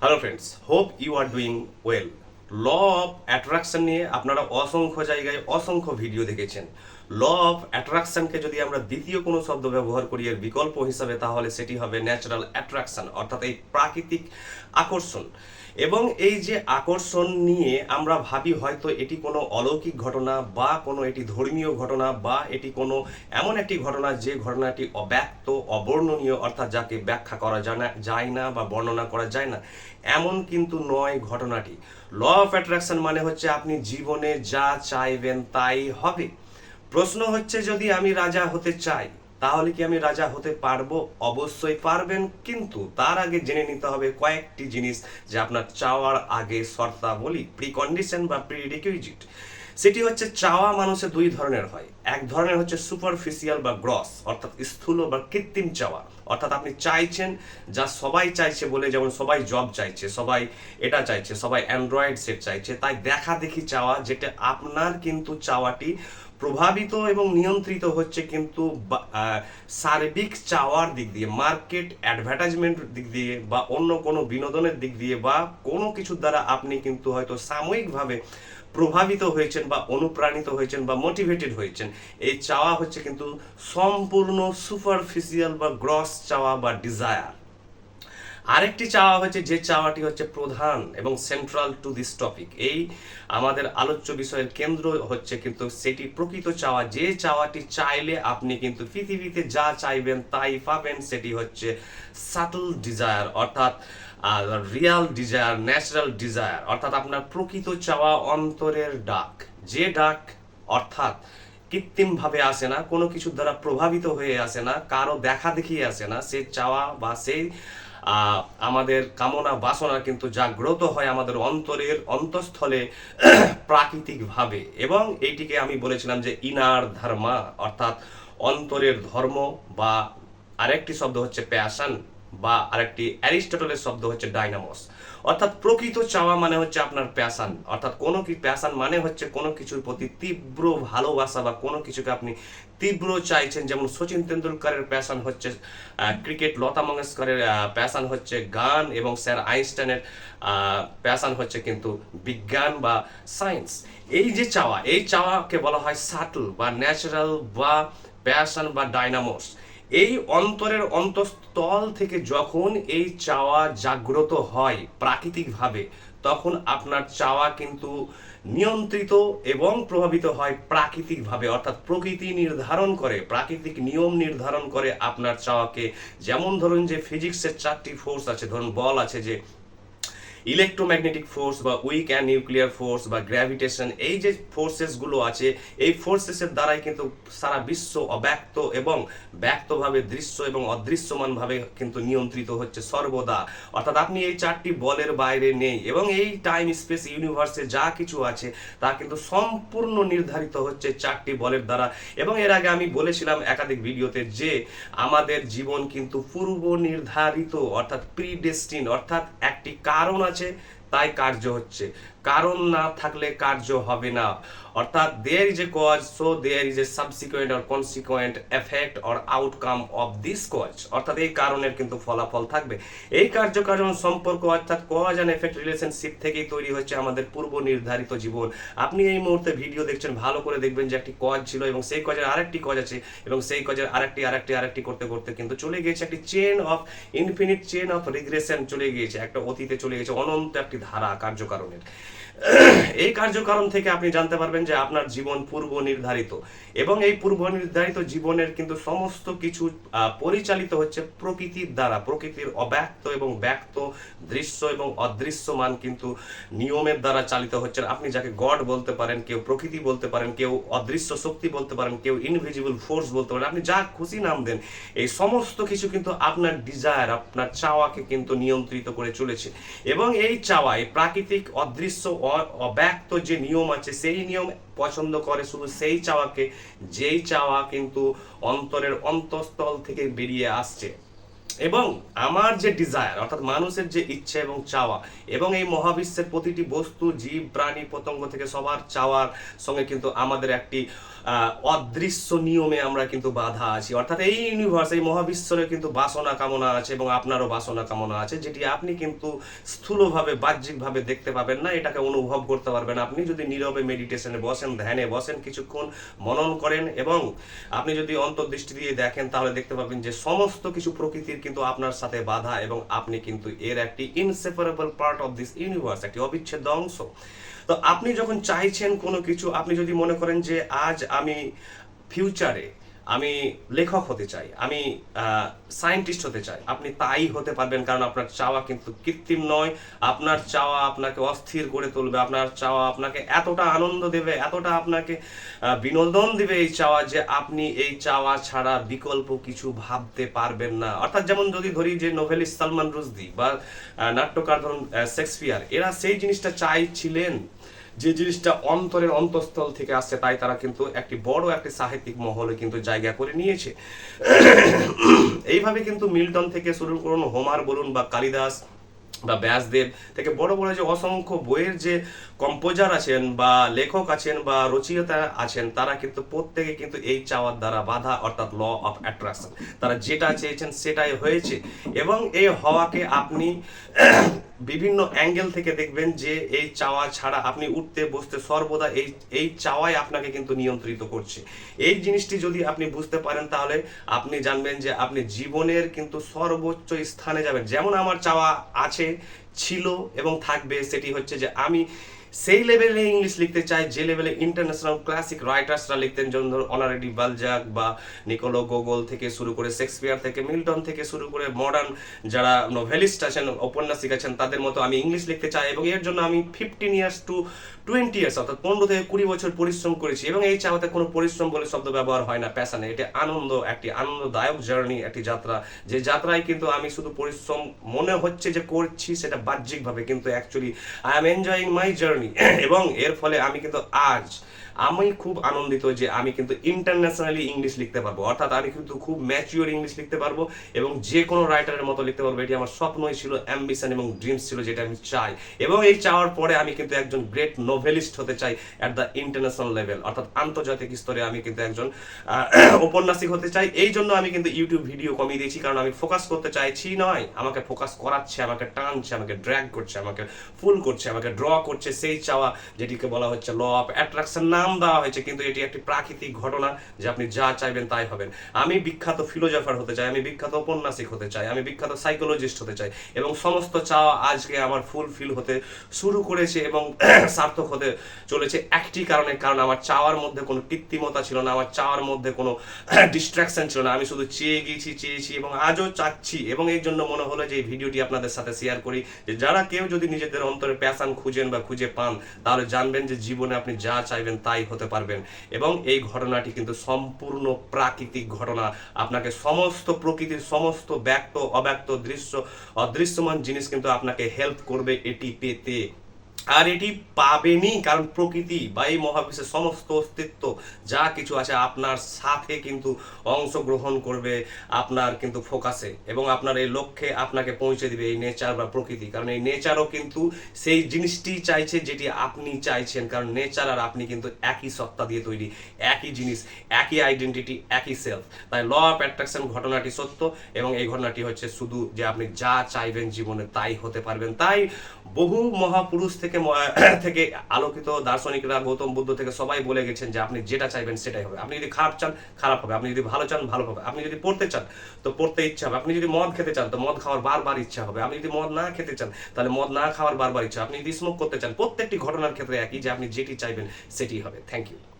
Hello friends hope you are doing well law of attraction নিয়ে আপনারা অসংখ্য জায়গায় অসংখ্য ভিডিও দেখেছেন। ল অফ অ্যাট্রাকশনকে যদি আমরা দ্বিতীয় কোনো শব্দ ব্যবহার করি এর বিকল্প হিসাবে, তাহলে সেটি হবে ন্যাচারাল অ্যাট্রাকশন অর্থাৎ এই প্রাকৃতিক আকর্ষণ। এবং এই যে আকর্ষণ নিয়ে আমরা ভাবি হয়তো এটি কোনো অলৌকিক ঘটনা বা কোনো এটি ধর্মীয় ঘটনা বা এটি কোনো এমন একটি ঘটনা যে ঘটনাটি অব্যক্ত, অবর্ণনীয়, অর্থাৎ যাকে ব্যাখ্যা করা যায় না বা বর্ণনা করা যায় না। এমন কিন্তু নয় ঘটনাটি। ল অফ অ্যাট্রাকশন মানে হচ্ছে আপনি জীবনে যা চাইবেন তাই হবে। প্রশ্ন হচ্ছে, যদি আমি রাজা হতে চাই, তাহলে কি আমি রাজা হতে পারব? অবশ্যই পারবেন, কিন্তু তার আগে জেনে নিতে হবে কয়েকটি জিনিস যে আপনার চাওয়ার আগে শর্তাবলী প্রিকন্ডিশন বা প্রিরিকুইজিট সেটি হচ্ছে, চাওয়া মানুষের দুই ধরনের হয়। এক ধরনের হচ্ছে সুপারফিশিয়াল বা গ্রস অর্থাৎ স্থূল বা কৃত্রিম চাওয়া। অর্থাৎ আপনি চাইছেন যা সবাই চাইছে বলে, যেমন সবাই জব চাইছে, সবাই এটা চাইছে, সবাই অ্যান্ড্রয়েড সেট চাইছে, তাই দেখা দেখি চাওয়া, যেটা আপনার কিন্তু চাওয়াটি প্রভাবিত এবং নিয়ন্ত্রিত হচ্ছে কিন্তু সার্বিক চাওয়ার দিক দিয়ে, মার্কেট অ্যাডভার্টাইজমেন্ট দিক দিয়ে বা অন্য কোনো বিনোদনের দিক দিয়ে বা কোনো কিছুর দ্বারা আপনি কিন্তু হয়তো সাময়িকভাবে প্রভাবিত হয়েছেন বা অনুপ্রাণিত হয়েছেন বা মোটিভেটেড হয়েছেন। এই চাওয়া হচ্ছে কিন্তু সম্পূর্ণ সুপারফিশিয়াল বা গ্রস চাওয়া বা ডিজায়ার আরেকটি চাওয়া হচ্ছে যে চাওয়াটি হচ্ছে প্রধান এবং সেন্ট্রাল টু দিস টপিক এই আমাদের আলোচ্য বিষয়ের কেন্দ্র হচ্ছে কিন্তু সেটি প্রকৃত চাওয়া। যে চাওয়াটি চাইলে আপনি কিন্তু পৃথিবীতে যা চাইবেন তাই পাবেন, সেটি হচ্ছে সাটল ডিজায়ার অর্থাৎ রিয়াল ডিজায়ার ন্যাচারাল ডিজায়ার অর্থাৎ আপনার প্রকৃত চাওয়া অন্তরের ডাক। যে ডাক অর্থাৎ কৃত্রিমভাবে আসে না, কোনো কিছুর দ্বারা প্রভাবিত হয়ে আসে না, কারও দেখা দেখিয়ে আসে না, সে চাওয়া বা সেই আমাদের কামনা বাসনা কিন্তু জাগ্রত হয় আমাদের অন্তরের অন্তঃস্থলে প্রাকৃতিকভাবে। এবং এইটিকে আমি বলেছিলাম যে ইনার ধর্মা, অর্থাৎ অন্তরের ধর্ম বা আরেকটি শব্দ হচ্ছে প্যাশন বা আরেকটি অ্যারিস্টটলের শব্দ হচ্ছে ডাইনামোস। অর্থাৎ প্রকৃত চাওয়া মানে হচ্ছে আপনার প্যাশান অর্থাৎ কোনো কি প্যাশান মানে হচ্ছে কোনো কিছুর প্রতি তীব্র ভালোবাসা বা কোনো কিছুকে আপনি তীব্র চাইছেন। যেমন সচিন তেন্ডুলকারের প্যাশান হচ্ছে ক্রিকেট লতা মঙ্গেশকরের প্যাশান হচ্ছে গান এবং স্যার আইনস্টাইনের প্যাশান হচ্ছে কিন্তু বিজ্ঞান বা সায়েন্স এই যে চাওয়া, এই চাওয়াকে বলা হয় সাটল বা ন্যাচারাল বা প্যাশন বা ডাইনামোস এই অন্তরের অন্তঃস্থল থেকে যখন এই চাওয়া জাগ্রত হয় প্রাকৃতিকভাবে, তখন আপনার চাওয়া কিন্তু নিয়ন্ত্রিত এবং প্রভাবিত হয় প্রাকৃতিকভাবে, অর্থাৎ প্রকৃতি নির্ধারণ করে, প্রাকৃতিক নিয়ম নির্ধারণ করে আপনার চাওয়াকে। যেমন ধরুন যে ফিজিক্সের চারটি ফোর্স আছে, ধরুন বল আছে যে ইলেকট্রোম্যাগনেটিক ফোর্স বা উইক অ্যান্ড নিউক্লিয়ার ফোর্স বা গ্র্যাভিটেশন এই যে ফোর্সেসগুলো আছে, এই ফোর্সেসের দ্বারাই কিন্তু সারা বিশ্ব অব্যক্ত এবং ব্যক্তভাবে দৃশ্য এবং অদৃশ্যমানভাবে কিন্তু নিয়ন্ত্রিত হচ্ছে সর্বদা। অর্থাৎ আপনি এই চারটি বলের বাইরে নেই এবং এই টাইম স্পেস ইউনিভার্সে যা কিছু আছে, তা কিন্তু সম্পূর্ণ নির্ধারিত হচ্ছে চারটি বলের দ্বারা। এবং এর আগে আমি বলেছিলাম একাধিক ভিডিওতে যে আমাদের জীবন কিন্তু পূর্ব নির্ধারিত অর্থাৎ প্রিডেস্টিন অর্থাৎ একটি কারণ আছে છે তাই কার্য হচ্ছে। কারণ না থাকলে কার্য হবে না। অর্থাৎ there is a cause so there is a subsequent or consequent effect or outcome of this cause অর্থাৎ এই কারণের কিন্তু ফলাফল থাকবে। এই কার্যকারণ সম্পর্ক অর্থাৎ কজ অ্যান্ড এফেক্ট রিলেশনশিপ থেকেই তৈরি হচ্ছে আমাদের পূর্ব নির্ধারিত জীবন। আপনি এই মুহূর্তে ভিডিও দেখছেন, ভালো করে দেখবেন যে একটি কজ ছিল এবং সেই কজের আরেকটি কজ আছে এবং সেই কজের আরেকটি আরেকটি আরেকটি করতে করতে কিন্তু চলে গিয়েছে। একটি chain of infinite chain of regression চলে গিয়েছে, একটা অতীতে চলে গেছে অনন্ত একটি ধারা কার্যকারণের। এই কার্যকারণ থেকে আপনি জানতে পারবেন যে আপনার জীবন পূর্ব নির্ধারিত এবং এই পূর্ব নির্ধারিত জীবনের কিন্তু সমস্ত কিছু পরিচালিত হচ্ছে প্রকৃতির দ্বারা। প্রকৃতির অব্যক্ত এবং ব্যক্ত দৃশ্য এবং অদৃশ্যমান কিন্তু নিয়মের দ্বারা চালিত হচ্ছে। আপনি যাকে গড বলতে পারেন, কেউ প্রকৃতি বলতে পারেন, কেউ অদৃশ্য শক্তি বলতে পারেন, কেউ ইনভিজিবল ফোর্স বলতে পারেন, আপনি যা খুশি নাম দেন, এই সমস্ত কিছু কিন্তু আপনার ডিজায়ার আপনার চাওয়াকে কিন্তু নিয়ন্ত্রিত করে চলেছে। এবং এই চাওয়া এই প্রাকৃতিক অদৃশ্য অব্যক্ত যে নিয়ম আছে, সেই নিয়ম পছন্দ করে শুধু সেই চাওয়াকে, যেই চাওয়া কিন্তু অন্তরের অন্তঃস্থল থেকে বেরিয়ে আসছে। এবং আমার যে ডিজায়ার অর্থাৎ মানুষের যে ইচ্ছা এবং চাওয়া, এবং এই মহাবিশ্বের প্রতিটি বস্তু, জীব, প্রাণী, পতঙ্গ থেকে সবার চাওয়ার সঙ্গে কিন্তু আমাদের একটি অদৃশ্য নিয়মে আমরা কিন্তু বাধা আছি। অর্থাৎ এই ইউনিভার্স এই মহাবিশ্বরে কিন্তু বাসনা কামনা আছে এবং আপনারও বাসনা কামনা আছে, যেটি আপনি কিন্তু স্থূলভাবে, বাহ্যিকভাবে দেখতে পাবেন না, এটাকে অনুভব করতে পারবেন। আপনি যদি নীরবে মেডিটেশনে বসেন, ধ্যানে বসেন, কিছুক্ষণ মনন করেন এবং আপনি যদি অন্তর্দৃষ্টি দিয়ে দেখেন, তাহলে দেখতে পাবেন যে সমস্ত কিছু প্রকৃতির কিন্তু আপনার সাথে বাধা এবং আপনি কিন্তু এর একটি inseparable part of this universe একটি অবিচ্ছেদ্য অংশ। তো আপনি যখন চাইছেন কোনো কিছু, আপনি যদি মনে করেন যে আজ আমি ফিউচারে আমি লেখক হতে চাই, আমি সায়েন্টিস্ট হতে চাই। আপনি তাই হতে পারবেন কারণ আপনার চাওয়া কিন্তু কৃত্রিম নয়। আপনার চাওয়া আপনাকে অস্থির করে তুলবে, আপনার চাওয়া আপনাকে এতটা আনন্দ দেবে, এতটা আপনাকে বিনোদন দিবে এই চাওয়া যে আপনি এই চাওয়া ছাড়া বিকল্প কিছু ভাবতে পারবেন না। অর্থাৎ যেমন যদি ধরি যে নোভেলিস্ট সালমান রুশদি বা নাট্যকার ধরুন শেক্সপিয়ার, এরা সেই জিনিসটা চাইছিলেন। যে জিনিসটা অন্তরের অন্তঃস্থল থেকে আসছে, তাই তারা কিন্তু একটি বড় একটি সাহিত্যিক মহলে কিন্তু জায়গা করে নিয়েছে। এইভাবে কিন্তু মিল্টন থেকে শুরু করুন, হোমার বলুন বা কালিদাস বা ব্যাসদেব থেকে বড় বড় যে অসংখ্য বইয়ের যে কম্পোজার আছেন বা লেখক আছেন বা রচয়িতা আছেন, তারা কিন্তু প্রত্যেকে কিন্তু এই চাওয়ার দ্বারা বাধা, অর্থাৎ ল অফ অ্যাট্রাকশন তারা যেটা চেয়েছেন সেটাই হয়েছে। এবং এই হওয়াকে আপনি বিভিন্ন অ্যাঙ্গেল থেকে দেখবেন যে এই চাওয়া ছাড়া আপনি উঠতে, বসতে সর্বদা এই এই চাওয়াই আপনাকে কিন্তু নিয়ন্ত্রিত করছে। এই জিনিসটি যদি আপনি বুঝতে পারেন তাহলে আপনি জানবেন যে আপনি জীবনের কিন্তু সর্বোচ্চ স্থানে যাবেন। যেমন আমার চাওয়া আছে, ছিল এবং থাকবে, সেটি হচ্ছে যে আমি সেই লেভেলে ইংলিশ লিখতে চাই যে লেভেলে ইন্টারন্যাশনাল ক্লাসিক রাইটার্সরা লিখতেন, যেমন ধরুন অনারেডি বালজাক বা নিকোলো গোগল থেকে শুরু করে শেক্সপিয়ার থেকে মিল্টন থেকে শুরু করে মডার্ন যারা নোভেলিস্ট আছেন ঔপন্যাসিক আছেন, তাদের মতো আমি ইংলিশ লিখতে চাই এবং এর জন্য আমি fifteen years to twenty years অর্থাৎ পনেরো থেকে কুড়ি বছর পরিশ্রম করেছি এবং এই চাওয়াতে কোনো পরিশ্রম বলে শব্দ ব্যবহার হয় না প্যাশনে এটা আনন্দ, একটি আনন্দদায়ক জার্নি একটি যাত্রা। যে যাত্রায় কিন্তু আমি শুধু পরিশ্রম মনে হচ্ছে যে করছি, সেটা বাহ্যিকভাবে, কিন্তু actually I am enjoying my journey এবং এর ফলে আমি কিন্তু আজ আমি খুব আনন্দিত যে আমি কিন্তু ইন্টারন্যাশনালি ইংলিশ লিখতে পারব। অর্থাৎ আমি কিন্তু খুব ম্যাচিওর ইংলিশ লিখতে পারব এবং যে কোনো রাইটারের মতো লিখতে পারব। এটি আমার স্বপ্নই ছিল অ্যাম্বিশন এবং ড্রিমস ছিল যেটা আমি চাই। এবং এই চাওয়ার পরে আমি কিন্তু একজন গ্রেট নোভেলিস্ট হতে চাই অ্যাট দ্য ইন্টারন্যাশনাল লেভেল অর্থাৎ আন্তর্জাতিক স্তরে আমি কিন্তু একজন উপন্যাসিক হতে চাই। এই জন্য আমি কিন্তু ইউটিউব ভিডিও কমিয়ে দিয়েছি। কারণ আমি ফোকাস করতে চাইছি নয়। আমাকে ফোকাস করাচ্ছে, আমাকে টানছে, আমাকে ড্র্যাগ করছে, আমাকে ফুল করছে, আমাকে ড্র করছে। সেই চাওয়া, যেটিকে বলা হচ্ছে ল অফ অ্যাট্রাকশন নাম দেওয়া হয়েছে, কিন্তু এটি একটি প্রাকৃতিক ঘটনা যে আপনি যা চাইবেন তাই হবেন। আমি বিখ্যাত ফিলোজফার হতে চাই, আমি বিখ্যাত ঔপন্যাসিক হতে চাই, আমি বিখ্যাত সাইকোলজিস্ট হতে চাই এবং সমস্ত চাওয়া আজকে আমার ফুলফিল হতে শুরু করেছে এবং সার্থক হতে চলেছে একটি কারণে, কারণ আমার চাওয়ার মধ্যে কোনো কৃত্রিমতা ছিল না, আমার চাওয়ার মধ্যে কোনো ডিস্ট্রাকশন ছিল না। আমি শুধু চেয়ে গিয়েছি, চেয়েছি এবং আজও চাচ্ছি এবং এই জন্য মনে হলো যে এই ভিডিওটি আপনাদের সাথে শেয়ার করি যে যারা কেউ যদি নিজেদের অন্তরে প্যাশান খুঁজেন বা খুঁজে পান, তাহলে জানবেন যে জীবনে আপনি যা চাইবেন তাই হতে পারবেন। এবং এই ঘটনাটি কিন্তু সম্পূর্ণ প্রাকৃতিক ঘটনা। আপনাকে সমস্ত প্রকৃতির সমস্ত ব্যক্ত, অব্যক্ত দৃশ্য, অদৃশ্যমান জিনিস কিন্তু আপনাকে হেল্প করবে এটি পেতে। আর এটি পাবেনই কারণ প্রকৃতি বা এই মহাবিশ্বের সমস্ত অস্তিত্ব, যা কিছু আছে আপনার সাথে কিন্তু অংশগ্রহণ করবে আপনার কিন্তু ফোকাসে এবং আপনার এই লক্ষ্যে আপনাকে পৌঁছে দিবে এই নেচার বা প্রকৃতি। কারণ এই নেচারও কিন্তু সেই জিনিসটি চাইছে যেটি আপনি চাইছেন, কারণ নেচার আর আপনি কিন্তু একই সত্তা দিয়ে তৈরি, একই জিনিস, একই আইডেন্টিটি একই সেলফ তাই ল অফ অ্যাট্রাকশন ঘটনাটি সত্য এবং এই ঘটনাটি হচ্ছে শুধু যে আপনি যা চাইবেন জীবনে তাই হতে পারবেন। তাই বহু মহাপুরুষ থেকে ম- থেকে আলোকিত দার্শনিকরা গৌতম বুদ্ধ থেকে সবাই বলে গেছেন যে আপনি যেটা চাইবেন সেটাই হবে। আপনি যদি খারাপ চান, খারাপ হবে। আপনি যদি ভালো চান, ভালো হবে। আপনি যদি পড়তে চান, তো পড়তে ইচ্ছা হবে। আপনি যদি মদ খেতে চান, তো মদ খাওয়ার বারবার ইচ্ছা হবে। আপনি যদি মদ না খেতে চান, তাহলে মদ না খাওয়ার বারবার ইচ্ছা আপনি যদি স্মোক করতে চান, প্রত্যেকটি ঘটনার ক্ষেত্রে একই যে আপনি যেটি চাইবেন, সেটি হবে। Thank you